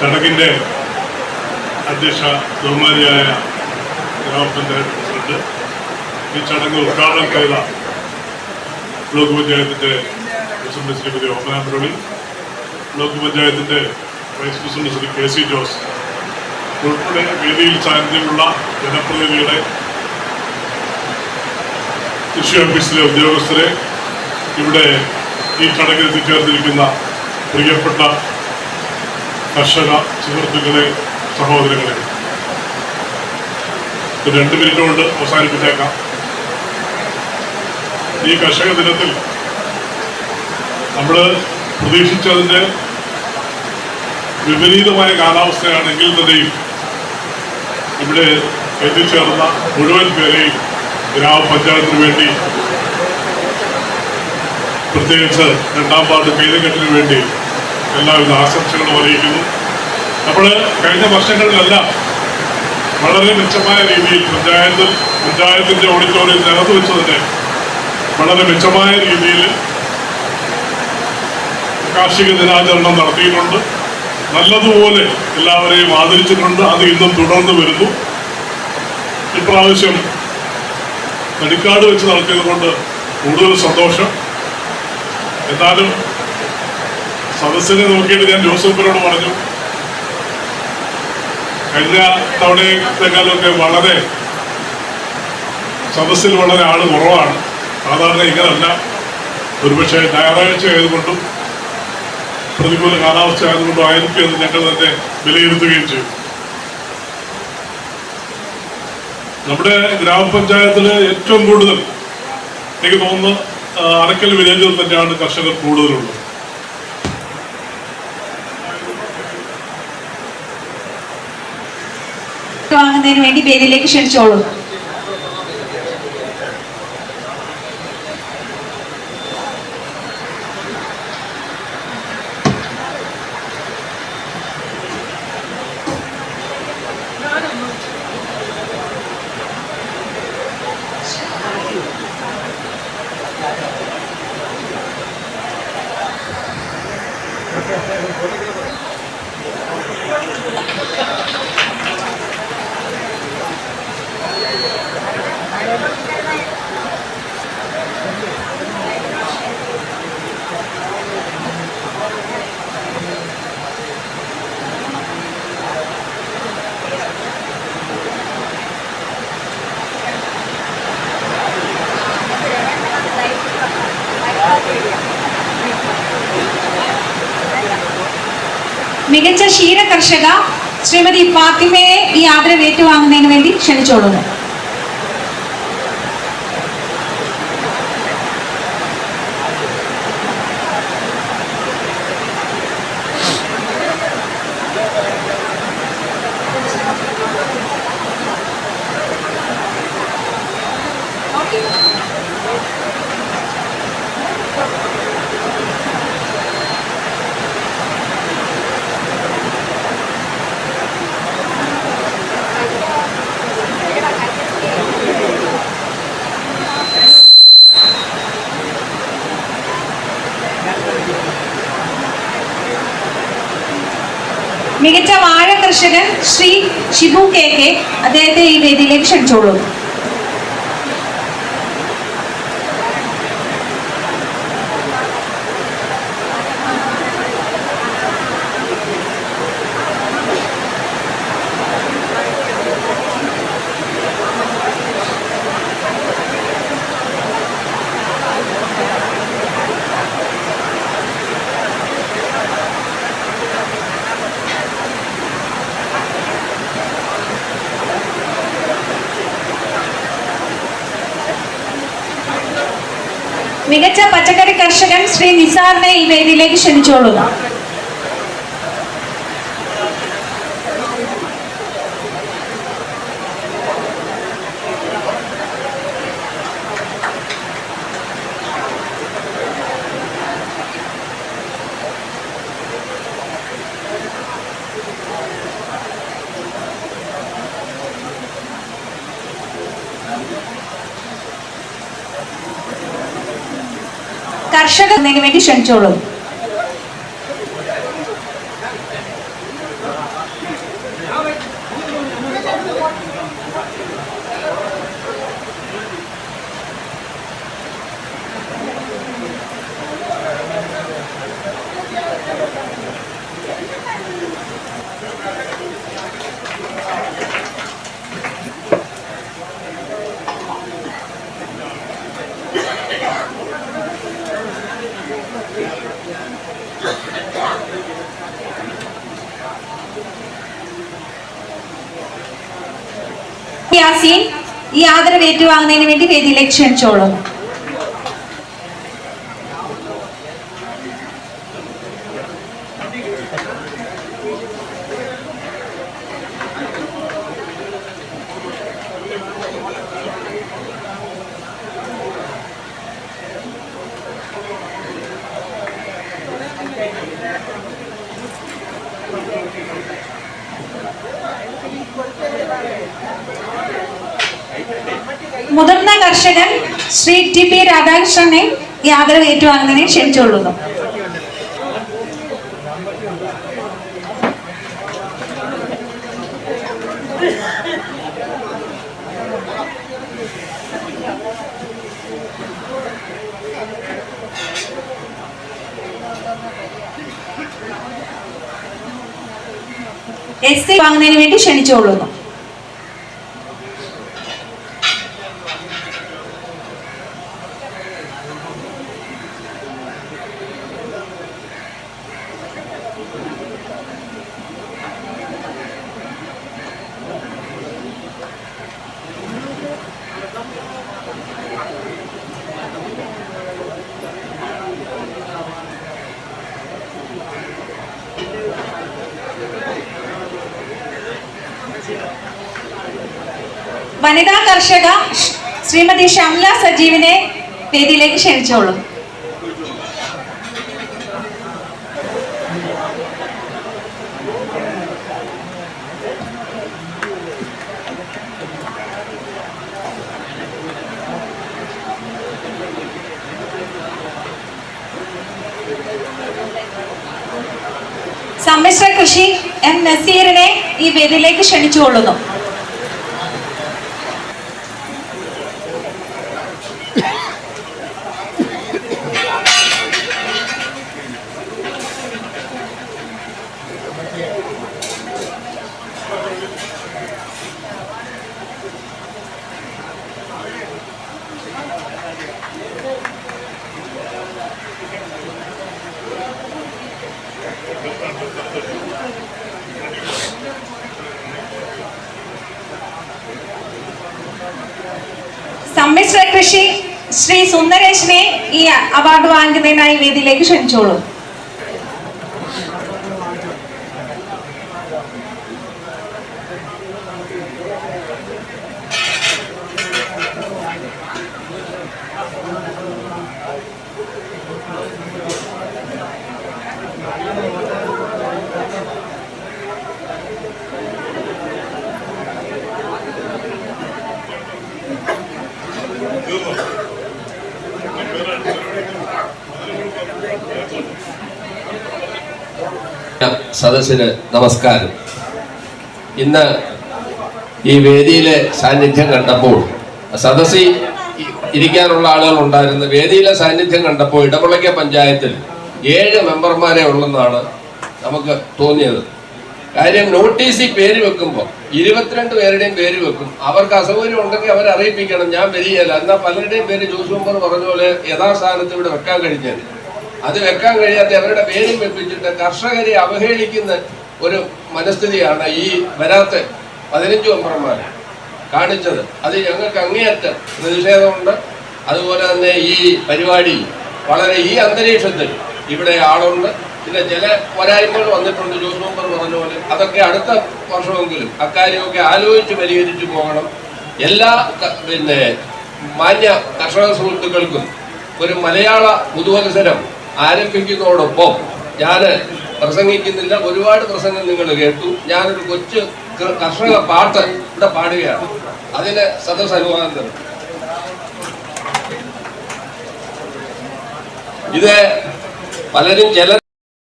ചടങ്ങിന്റെ അധ്യക്ഷ ബഹുമാനിയായ ഗ്രാമപഞ്ചായത്ത് പ്രസിഡന്റ്. ഈ ചടങ്ങ് ഉദ്ഘാടനം ചെയ്ത ബ്ലോക്ക് പഞ്ചായത്തിന്റെ പ്രസിഡന്റ് ശ്രീമതി ഓമന മുരളി ബ്ലോക്ക് പഞ്ചായത്തിന്റെ vice president Shri K C Jose. ഉൾപ്പെടെ വേദിയിൽ സാന്നിധ്യമുള്ള ജനപ്രതിനിധികളെ കൃഷി ഓഫീസിലെ ഉദ്യോഗസ്ഥരെ ഇവിടെ ഈ ചടങ്ങിൽ എത്തിച്ചേർന്നിരിക്കുന്ന പ്രിയപ്പെട്ട കർഷക സുഹൃത്തുക്കളെ സഹോദരങ്ങളെ. രണ്ട് മിനിറ്റ് കൊണ്ട് അവസാനിപ്പിച്ചേക്കാം. ഈ കർഷക ദിനത്തിൽ നമ്മൾ പ്രതീക്ഷിച്ചതിന്റെ വിപരീതമായ കാലാവസ്ഥയാണെങ്കിൽ തന്നെയും ഇവിടെ എത്തിച്ചേർന്ന മുഴുവൻ പേരെയും ഗ്രാമപഞ്ചായത്തിന് വേണ്ടി പ്രത്യേകിച്ച് രണ്ടാം വാർഡ് കൈതക്കെട്ടിന് വേണ്ടി എല്ലാവിധ ആശംസകളും അറിയിക്കുന്നു. നമ്മൾ കഴിഞ്ഞ വർഷങ്ങളിലെല്ലാം വളരെ മെച്ചമായ രീതിയിൽ പഞ്ചായത്ത് പഞ്ചായത്തിന്റെ ഓഡിറ്റോറിയത്തിനകത്ത് വെച്ച് തന്നെ വളരെ മെച്ചമായ രീതിയിൽ കാർഷിക ദിനാചരണം നടത്തിയിട്ടുണ്ട്. നല്ലതുപോലെ എല്ലാവരെയും ആദരിച്ചിട്ടുണ്ട്. അത് ഇന്നും തുടർന്ന് വരുന്നു. ഇപ്രാവശ്യം നെടുക്കാട് വെച്ച് നടത്തിയത് കൊണ്ട് കൂടുതൽ സന്തോഷം. എന്നാലും സദസ്സിനെ നോക്കിയിട്ട് ഞാൻ ജോസഫിനോട് പറഞ്ഞു കഴിഞ്ഞ തവണയെക്കാളൊക്കെ വളരെ സദസ്സിൽ വളരെ ആൾ കുറവാണ്. സാധാരണ ഇങ്ങനല്ല. ഒരുപക്ഷെ ഞായറാഴ്ച ആയതുകൊണ്ടും പ്രതികൂല കാലാവസ്ഥ ആയതുകൊണ്ടും ആയിരിക്കും എന്ന് ഞങ്ങൾ തന്നെ വിലയിരുത്തുകയും ചെയ്തു. നമ്മുടെ ഗ്രാമപഞ്ചായത്തിൽ ഏറ്റവും കൂടുതൽ എനിക്ക് തോന്നുന്നു അറക്കൽ വില്ലേജിൽ തന്നെയാണ് കർഷകർ കൂടുതലുള്ളത്. വാങ്ങുന്നതിന് വേണ്ടി പേരിലേക്ക് ക്ഷണിച്ചോളൂ. മികച്ച ക്ഷീര കർഷക ശ്രീമതി ഫാത്തിമയെ ഈ ആദരവ് ഏറ്റുവാങ്ങുന്നതിന് വേണ്ടി ക്ഷണിച്ചോളുന്നു മികച്ച വാഴ കർഷകൻ ശ്രീ ഷിബു കെ കെ അദ്ദേഹത്തെ ഈ വേദിയിലേക്ക് ക്ഷണിച്ചോളൂ. മികച്ച പച്ചക്കറി കർഷകൻ ശ്രീ നിസാറിനെ ഈ വേദിയിലേക്ക് ക്ഷണിച്ചോളുക കർഷകർ എന്നതിന് വേണ്ടി ക്ഷണിച്ചോളൂ യാസീൻ ഈ ആദരവ് ഏറ്റുവാങ്ങുന്നതിന് വേണ്ടി വേദിയിലേക്ക് ക്ഷണിച്ചോളുന്നു കർഷകൻ ശ്രീ ടി പി രാധാകൃഷ്ണനെ ഈ ആദരവ് ഏറ്റുവാങ്ങുന്നതിനെ ക്ഷണിച്ചുകൊള്ളുന്നു. എസ് സി വാങ്ങുന്നതിന് വേണ്ടി ക്ഷണിച്ചുകൊള്ളുന്നു. വനിതാ കർഷക ശ്രീമതി ഷംല സജീവിനെ വേദിയിലേക്ക് ക്ഷണിച്ചോളൂ. സമ്മിശ്ര കൃഷി എം നസീറിനെ ഈ വേദിയിലേക്ക് ക്ഷണിച്ചുകൊള്ളുന്നു. സമ്മിശ്ര കൃഷി ശ്രീ സുന്ദരേഷിനെ ഈ അവാർഡ് വാങ്ങുന്നതിനായി വേദിയിലേക്ക് ക്ഷണിച്ചോളൂ. സദസ്സിന് നമസ്കാരം. ഇന്ന് ഈ വേദിയിലെ സാന്നിധ്യം കണ്ടപ്പോൾ സദസ്സിൽ ഇരിക്കാനുള്ള ആളുകൾ ഉണ്ടായിരുന്നു. വേദിയിലെ സാന്നിധ്യം കണ്ടപ്പോൾ ഇടപുളയ്ക്ക പഞ്ചായത്തിൽ ഏഴ് മെമ്പർമാരെ ഉള്ളെന്നാണ് നമുക്ക് തോന്നിയത്. കാര്യം നോട്ടീസിൽ പേര് വെക്കുമ്പോൾ ഇരുപത്തിരണ്ട് പേരുടെയും പേര് വെക്കും. അവർക്ക് അസൗകര്യം ഉണ്ടെങ്കിൽ അവരെ അറിയിപ്പിക്കണം. ഞാൻ വരികയല്ല. എന്നാൽ പലരുടെയും പേര് ജോസ് മെമ്പർ പറഞ്ഞ പോലെ യഥാസ്ഥാനത്ത് ഇവിടെ വെക്കാൻ കഴിഞ്ഞത് അത് വെക്കാൻ കഴിയാത്ത അവരുടെ പേരും വെപ്പിച്ചിട്ട് കർഷകരെ അവഹേളിക്കുന്ന ഒരു മനസ്ഥിതിയാണ് ഈ വരാത്ത പതിനഞ്ച് മെമ്പർമാർ കാണിച്ചത്. അത് ഞങ്ങൾക്ക് അങ്ങേയറ്റം പ്രതിഷേധമുണ്ട്. അതുപോലെ തന്നെ ഈ പരിപാടി വളരെ ഈ അന്തരീക്ഷത്തിൽ ഇവിടെ ആളുണ്ട്. പിന്നെ ചില പോരായ്മകൾ വന്നിട്ടുണ്ട് ജോസ് മെമ്പർ പറഞ്ഞ പോലെ. അതൊക്കെ അടുത്ത വർഷമെങ്കിലും അക്കാര്യമൊക്കെ ആലോചിച്ച് പരിഹരിച്ചു പോകണം. എല്ലാ പിന്നെ മാന്യ കർഷക സുഹൃത്തുക്കൾക്കും ഒരു മലയാള പുതുവത്സരം ആരംഭിക്കുന്നതോടൊപ്പം ഞാൻ പ്രസംഗിക്കുന്നില്ല. ഒരുപാട് പ്രസംഗം നിങ്ങൾ കേട്ടു. ഞാനൊരു കൊച്ചു കർഷക പാട്ട് ഇവിടെ പാടുകയാണ്. അതിന് സദസ് അനുവാദം തരും. ഇത് പലരും ചില